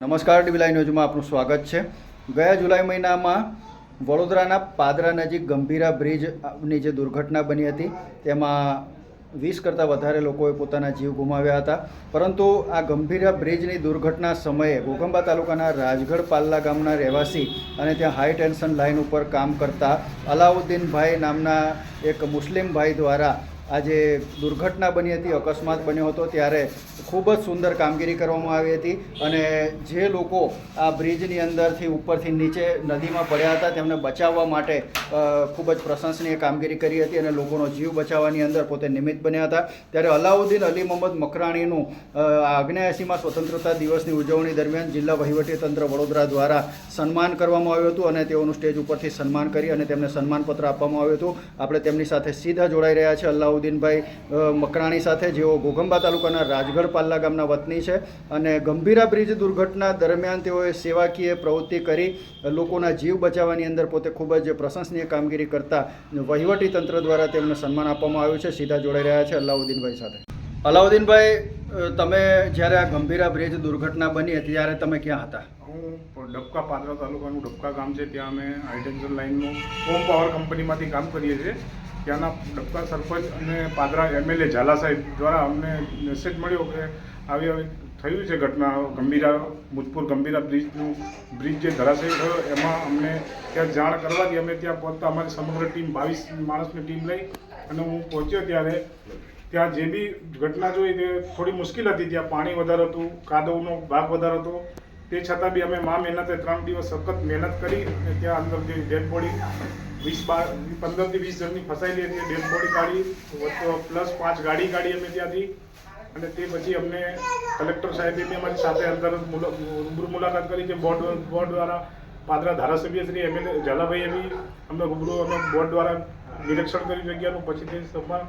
નમસ્કાર ડીબીલાઈ ન્યૂઝમાં આપનું સ્વાગત છે. ગયા જુલાઈ મહિનામાં વડોદરાના પાદરા નજીક ગંભીરા બ્રિજની જે દુર્ઘટના બની હતી, તેમાં વીસ કરતાં વધારે લોકોએ પોતાના જીવ ગુમાવ્યા હતા. પરંતુ આ ગંભીરા બ્રિજની દુર્ઘટના સમયે ઘોગંબા તાલુકાના રાજગઢ પાલ્લા ગામના રહેવાસી અને ત્યાં હાઈ ટેન્શન લાઇન ઉપર કામ કરતા અલાઉદ્દીનભાઈ નામના એક મુસ્લિમ ભાઈ દ્વારા આ જે દુર્ઘટના બની હતી, અકસ્માત બન્યો હતો, ત્યારે ખૂબ જ સુંદર કામગીરી કરવામાં આવી હતી અને જે લોકો આ બ્રિજની અંદરથી ઉપરથી નીચે નદીમાં પડ્યા હતા, તેમને બચાવવા માટે ખૂબ જ પ્રશંસનીય કામગીરી કરી હતી અને લોકોનો જીવ બચાવવાની અંદર પોતે નિમિત્ત બન્યા હતા. ત્યારે અલાઉદ્દીન અલી મોહમ્મદ મકરાણીનું આગ્નેયાસીમાં સ્વતંત્રતા દિવસની ઉજવણી દરમિયાન જિલ્લા વહીવટીતંત્ર વડોદરા દ્વારા સન્માન કરવામાં આવ્યું હતું અને તેઓનું સ્ટેજ ઉપરથી સન્માન કરી અને તેમને સન્માનપત્ર આપવામાં આવ્યું હતું. આપણે તેમની સાથે સીધા જોડાઈ રહ્યા છે અલાઉદ્દીનભાઈ અ, મકરાણી સાથે જેઓ ઘોઘંબા તાલુકાના રાજગઢ પાલ્લા ગામના વતની છે અને ગંભીરા બ્રિજ દુર્ઘટના દરમિયાન તેઓએ સેવાકીય પ્રવૃત્તિ કરી લોકોના જીવ બચાવવાની અંદર પોતે ખૂબ જ પ્રશંસનીય કામગીરી કરતા વહીવટી તંત્ર દ્વારા તેમને સન્માન આપવામાં આવ્યું છે. સીધા જોડાઈ રહ્યા છે અલાઉદ્દીનભાઈ સાથે. અલાઉદ્દીનભાઈ તમે જ્યારે આ ગંભીરા બ્રિજ દુર્ઘટના બની ત્યારે તમે ક્યાં હતા? હું ડબકા પાદરા તાલુકાનું ડબકા ગામ છે, ત્યાં અમે હાઈટેન્શન લાઇનનું હોમ પાવર કંપનીમાંથી કામ કરીએ છીએ. ત્યાંના ડબકા સરપંચ અને પાદરા એમએલએ ઝાલા સાહેબ દ્વારા અમને મેસેજ મળ્યો કે આવી આવી થયું છે ઘટના, ગંભીરા, મુજપુર ગંભીરા બ્રિજનું, બ્રિજ જે ધરાશયી થયો, એમાં અમને ત્યાં જાણ કરવાથી અમે ત્યાં પહોંચતા, અમારી સમગ્ર ટીમ, બાવીસ માણસની ટીમ લઈ અને હું પહોંચ્યો ત્યારે ત્યાં જે બી ઘટના જોઈ તે થોડી મુશ્કેલ હતી. ત્યાં પાણી વધારે હતું, કાદવનો ભાગ વધારે હતો. તે છતાં બી અમે મા મહેનતે ત્રણ દિવસ સખત મહેનત કરી અને ત્યાં અંદર જે ડેડ બોડી વીસ બાર, પંદરથી વીસ જણની ફસાયેલી હતી ડેડ બોડી કાઢી પ્લસ પાંચ ગાડી કાઢી અમે ત્યાંથી. અને તે પછી અમને કલેક્ટર સાહેબે બી અમારી સાથે અંદર રૂબરૂ મુલાકાત કરી છે બોર્ડ બોર્ડ દ્વારા પાદરા ધારાસભ્ય શ્રી એમએલએ ઝાલાભાઈએ બી અમને રૂબરૂ અમે બોર્ડ દ્વારા નિરીક્ષણ કર્યું જગ્યાનું. પછી તે સભા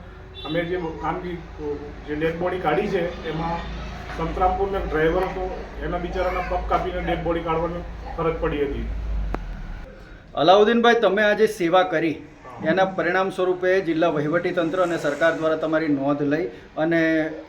અમે જે કામગીરી જે ડેડ બોડી કાઢી છે, એમાં સંતરામપુરનો ડ્રાઈવર હતો, એના બિચારાના પગ કાપીને ડેડ બોડી કાઢવાની ફરજ પડી હતી. અલાઉદ્દીનભાઈ તમે આજે સેવા કરી. એના પરિણામ સ્વરૂપે જિલ્લા વહીવટી તંત્ર અને સરકાર દ્વારા તમારી નોંધ લઈ અને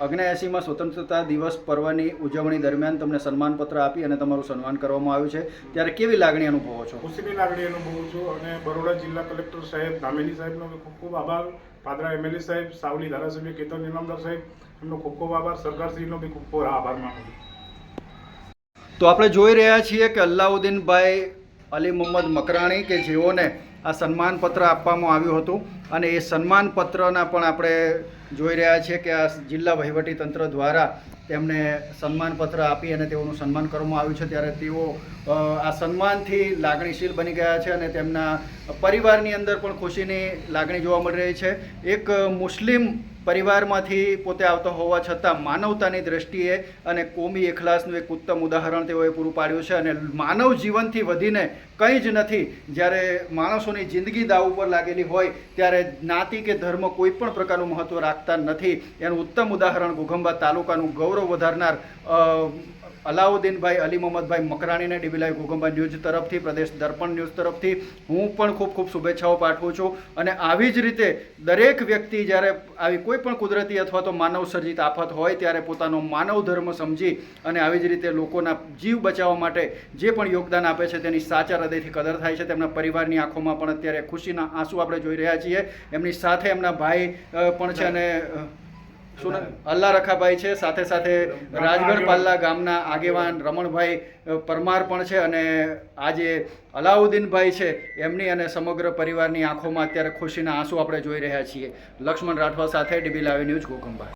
અગ્નેયાસીમાં સ્વતંત્રતા દિવસ પર્વની ઉજવણી દરમિયાન તમને સન્માનપત્ર આપી અને તમારું સન્માન કરવામાં આવ્યું છે. ત્યારે કેવી લાગણી અનુભવો છો? ખુશીની લાગણી અનુભવું છું અને બરોડા જિલ્લા કલેક્ટર સાહેબ ધામેલી સાહેબનો ખૂબ ખૂબ આભાર. પાદરા એમએલએ સાહેબ સાવલી ધારાસભ્ય કેતન ઇનામદાર સાહેબ એમનો ખૂબ ખૂબ આભાર. સરકારશ્રીનો બી ખૂબ ખૂબ આભાર માનું છું. તો આપણે જોઈ રહ્યા છીએ કે અલ્લાઉદ્દીનભાઈ અલી મોહમ્મદ મકરાણી કે જેઓને આ સન્માનપત્ર આપવામાં આવ્યું હતું અને એ સન્માનપત્રના પણ આપણે જોઈ રહ્યા છીએ કે આ જિલ્લા વહીવટી તંત્ર દ્વારા તેમને સન્માનપત્ર આપી અને તેઓનું સન્માન કરવામાં આવ્યું છે. ત્યારે તેઓ આ સન્માનથી લાગણીશીલ બની ગયા છે અને તેમના પરિવારની અંદર પણ ખુશીની લાગણી જોવા મળી રહી છે. એક મુસ્લિમ પરિવારમાંથી પોતે આવતો હોવા છતાં માનવતાની દ્રષ્ટિએ અને કોમી એખલાસનું એક ઉત્તમ ઉદાહરણ તેઓએ પૂરું પાડ્યું છે અને માનવ જીવનથી વધીને કંઈ જ નથી. જ્યારે માણસોની જિંદગી દાવ ઉપર લાગેલી હોય, ત્યારે જ્ઞાતિ કે ધર્મ કોઈ પણ પ્રકારનું મહત્ત્વ રાખતા નથી. એનું ઉત્તમ ઉદાહરણ ઘુઘંબા તાલુકાનું ગૌરવ વધારનાર અલાઉદ્દીનભાઈ, અલી મોહમ્મદભાઈ મકરાણીને ડીબીલાઈ ઘોઘંબા ન્યૂઝ તરફથી, પ્રદેશ દર્પણ ન્યૂઝ તરફથી હું પણ ખૂબ ખૂબ શુભેચ્છાઓ પાઠવું છું. અને આવી જ રીતે દરેક વ્યક્તિ જ્યારે આવી કોઈ પણ કુદરતી અથવા તો માનવ સર્જિત આફત હોય ત્યારે પોતાનો માનવ ધર્મ સમજી અને આવી જ રીતે લોકોના જીવ બચાવવા માટે જે પણ યોગદાન આપે છે તેની સાચા હૃદયથી કદર થાય છે. તેમના પરિવારની આંખોમાં પણ અત્યારે ખુશીના આંસુ આપણે જોઈ રહ્યા છીએ. એમની સાથે એમના ભાઈ પણ છે અને શું? અલ્લા રખાભાઈ છે. સાથે સાથે રાજગઢ પાલ્લા ગામના આગેવાન રમણભાઈ પરમાર પણ છે અને આજે અલાઉદ્દીનભાઈ છે. એમની અને સમગ્ર પરિવારની આંખોમાં અત્યારે ખુશીના આંસુ આપણે જોઈ રહ્યા છીએ. લક્ષ્મણ રાઠવા સાથે ડીબી લાવી ન્યૂઝ ગોકંબા